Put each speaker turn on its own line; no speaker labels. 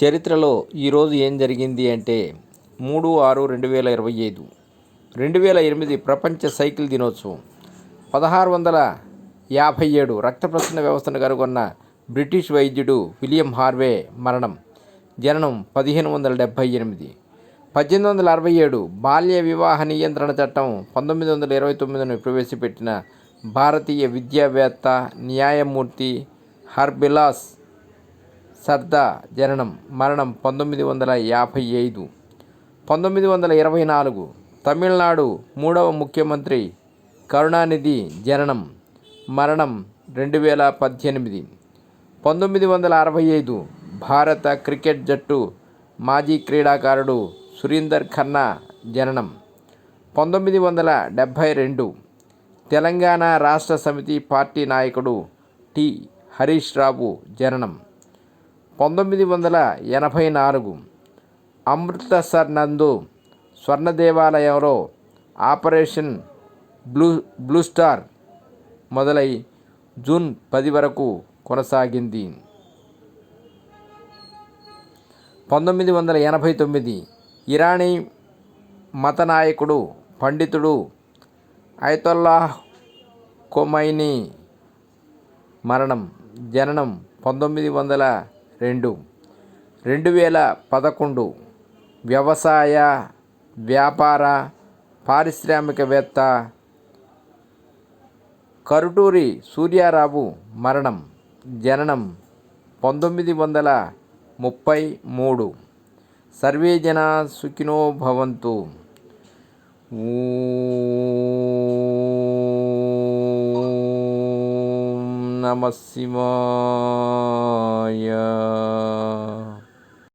చరిత్రలో ఈరోజు ఏం జరిగింది అంటే మూడు ఆరు రెండు వేల ఇరవై ఐదు రెండు వేల ఎనిమిది ప్రపంచ సైకిల్ దినోత్సవం పదహారు వందల యాభై ఏడు రక్త ప్రసరణ వ్యవస్థను కనుగొన్న బ్రిటిష్ వైద్యుడు విలియం హార్వే మరణం జననం పదిహేను వందల డెబ్భై ఎనిమిది పద్దెనిమిది వందల అరవై ఏడు బాల్య వివాహ నియంత్రణ చట్టం పంతొమ్మిది వందల ఇరవై తొమ్మిదిని ప్రవేశపెట్టిన భారతీయ విద్యావేత్త న్యాయమూర్తి హర్బిలాస్ సర్దా జననం మరణం పంతొమ్మిది వందల యాభై ఐదు. పంతొమ్మిది వందల ఇరవై నాలుగు తమిళనాడు మూడవ ముఖ్యమంత్రి కరుణానిధి జననం మరణం రెండు వేల పద్దెనిమిది. పంతొమ్మిది వందల అరవై ఐదు భారత క్రికెట్ జట్టు మాజీ క్రీడాకారుడు సురీందర్ ఖన్నా జననం. పంతొమ్మిది వందల డెబ్భై రెండు తెలంగాణ రాష్ట్ర సమితి పార్టీ నాయకుడు టి. హరీష్ రావు జననం. పంతొమ్మిది వందల ఎనభై నాలుగు అమృతసర్ నందు స్వర్ణ దేవాలయంలో ఆపరేషన్ బ్లూ బ్లూ స్టార్ మొదలై జూన్ పది వరకు కొనసాగింది. పంతొమ్మిది వందల ఎనభై తొమ్మిది ఇరానీ మత నాయకుడు పండితుడు ఐతొల్లాహ్ కొమైనీ మరణం జననం పంతొమ్మిది వందల రెండు. రెండు వేల పదకొండు వ్యవసాయ వ్యాపార పారిశ్రామికవేత్త కరుటూరి సూర్యారావు మరణం జననం పంతొమ్మిది వందల ముప్పై మూడు. సర్వే జన సుఖినో భవంతు. ఊ నమ శివాయ